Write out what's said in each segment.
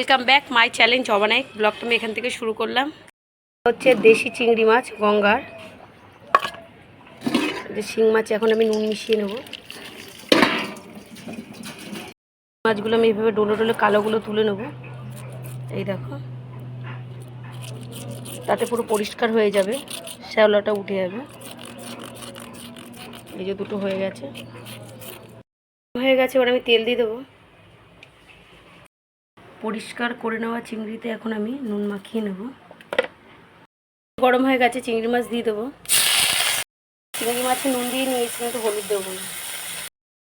Welcome back my challenge অবানাই ব্লগটা আমি এখান থেকে শুরু করলাম। হচ্ছে দেশি চিংড়ি মাছ, গঙ্গার। শিং মাছ এখন আমি নুন মিশিয়ে নেব। মাছগুলো আমি এইভাবে ডোলো ডোলে কালোগুলো তুলে নেব। এই দেখো। তাতে পুরো পরিষ্কার হয়ে যাবে। শ্যাওলাটা উঠে যাবে। এই যে দুটো হয়ে গেছে। হয়ে গেছে, এবার আমি তেল দিয়ে দেবো। পরিষ্কার করে নেওয়া চিংড়িতে এখন আমি নুন মাখিয়ে নেব। গরম হয়ে গেছে, চিংড়ি মাছ দিয়ে দেবো। চিংড়ি মাছে নুন দিয়ে নিয়েছি, কিন্তু হলুদ দেবো না।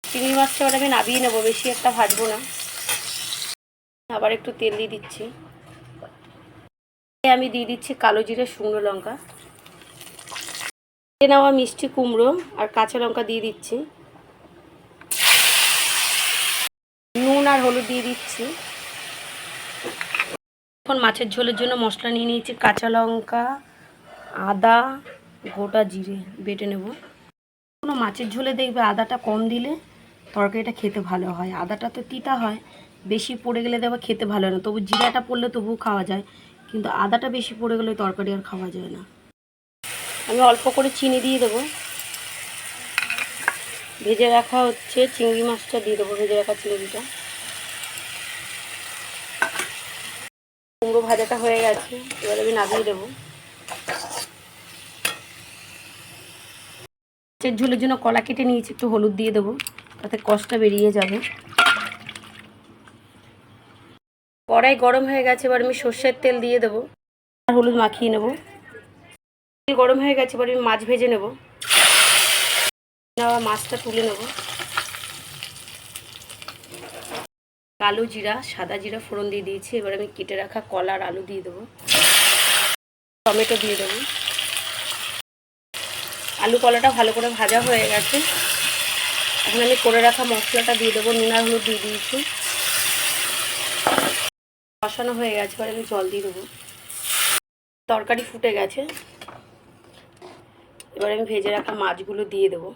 চিংড়ি মাছটা আমি নাবিয়ে নেব, বেশি একটা ভাজবো না। আবার একটু তেল দিয়ে দিচ্ছি। আমি দিয়ে দিচ্ছি কালো জিরে, শুকনো লঙ্কা। নেওয়া মিষ্টি কুমড়ো আর কাঁচা লঙ্কা দিয়ে দিচ্ছি। নুন আর হলুদ দিয়ে দিচ্ছি। এখন মাছের ঝোলের জন্য মশলা নিয়ে নিয়েছি কাঁচা লঙ্কা, আদা, গোটা জিরে, বেটে নেব। কোনো মাছের ঝোলে দেখবে আদাটা কম দিলে তরকারিটা খেতে ভালো হয়। আদাটা তো তিতা হয়, বেশি পড়ে গেলে দেখবে খেতে ভালো হয় না। তবু জিরাটা পড়লে তবুও খাওয়া যায়, কিন্তু আদাটা বেশি পড়ে গেলে তরকারি আর খাওয়া যায় না। আমি অল্প করে চিনি দিয়ে দেবো। ভেজে রাখা হচ্ছে, চিংড়ি মাছটা দিয়ে দেবো, ভেজে রাখা চিংড়িটা। কুমড়ো ভাজাটা হয়ে গেছে, এবার আমি নামিয়ে দেবো। মাছের ঝোলের জন্য কলা কেটে নিয়েছি, একটু হলুদ দিয়ে দেবো, তাতে কষটা বেরিয়ে যাবে। কড়াই গরম হয়ে গেছে, এবার আমি সর্ষের তেল দিয়ে দেবো, আর হলুদ মাখিয়ে নেব। তেল গরম হয়ে গেছে, এবার আমি মাছ ভেজে নেব। মাছটা তুলে নেব। কালো জিরা, সাদা জিরা ফোড়ন দিয়ে দিয়েছি। এবার আমি কেটে রাখা কলার আলু দিয়ে দেবো। টমেটো দিয়ে দেবো। আলু কলাটা ভালো করে ভাজা হয়ে গেছে। এখন আমি করে রাখা মশলাটা দিয়ে দেবো। নুন হলুদ দিয়ে দিয়েছি। কষানো হয়ে গেছে। এবার আমি জল দিয়ে দেবো। তরকারি ফুটে গেছে। এবার আমি ভেজে রাখা মাছগুলো দিয়ে দেবো।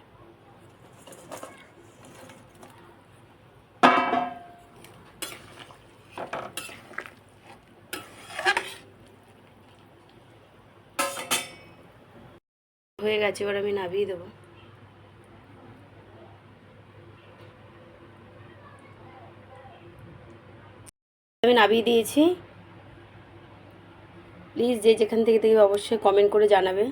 হয়ে গেছে, এবার আমি নামিয়ে দেবো। আমি নামিয়ে দিয়েছি। প্লিজ যে যেখান থেকে দেখবে অবশ্যই কমেন্ট করে জানাবে।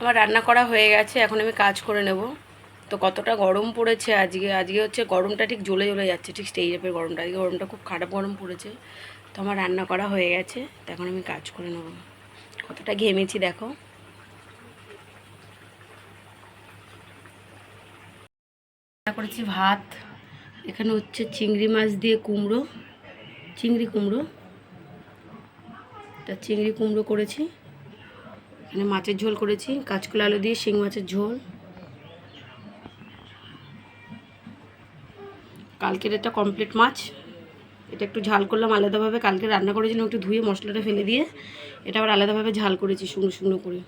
আমার রান্না করা হয়ে গেছে, এখন আমি কাজ করে নেব। তো কতটা গরম পড়েছে আজকে? আজকে হচ্ছে গরমটা ঠিক জ্বলে জ্বলে যাচ্ছে, ঠিক স্টেজ আপের গরমটা। আজকে গরমটা খুব খারাপ গরম পড়েছে। তো আমার রান্না করা হয়ে গেছে, তো এখন আমি কাজ করে নেব। কতটা ঘেমেছি দেখো। করেছি ভাত, এখানে হচ্ছে চিংড়ি মাছ দিয়ে কুমড়ো, চিংড়ি কুমড়ো। তা চিংড়ি কুমড়ো করেছি। এখানে মাছের ঝোল করেছি, কাঁচকলা আলু দিয়ে শিং মাছের ঝোল। কালকের এটা কমপ্লিট মাছ। এটা একটু ঝাল করলাম, আলাদাভাবে কালকে রান্না করেছিলাম, একটু ধুয়ে মশলাটা ফেলে দিয়ে। এটা আবার আলাদাভাবে ঝাল করেছি, শুকনো শুকনো করে।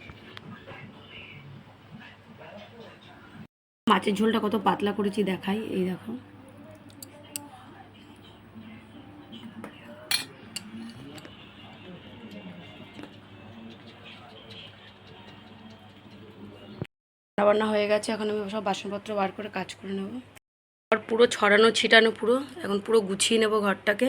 মাছের ঝোলটা কত পাতলা করেছি দেখাই, এই দেখো। রান্না হয়ে গেছে, এখন আমি সব বাসনপত্র বার করে কাজ করে নেব। পুরো ছড়ানো ছিটানো পুরো এখন পুরো গুছিয়ে নেব ঘরটাকে।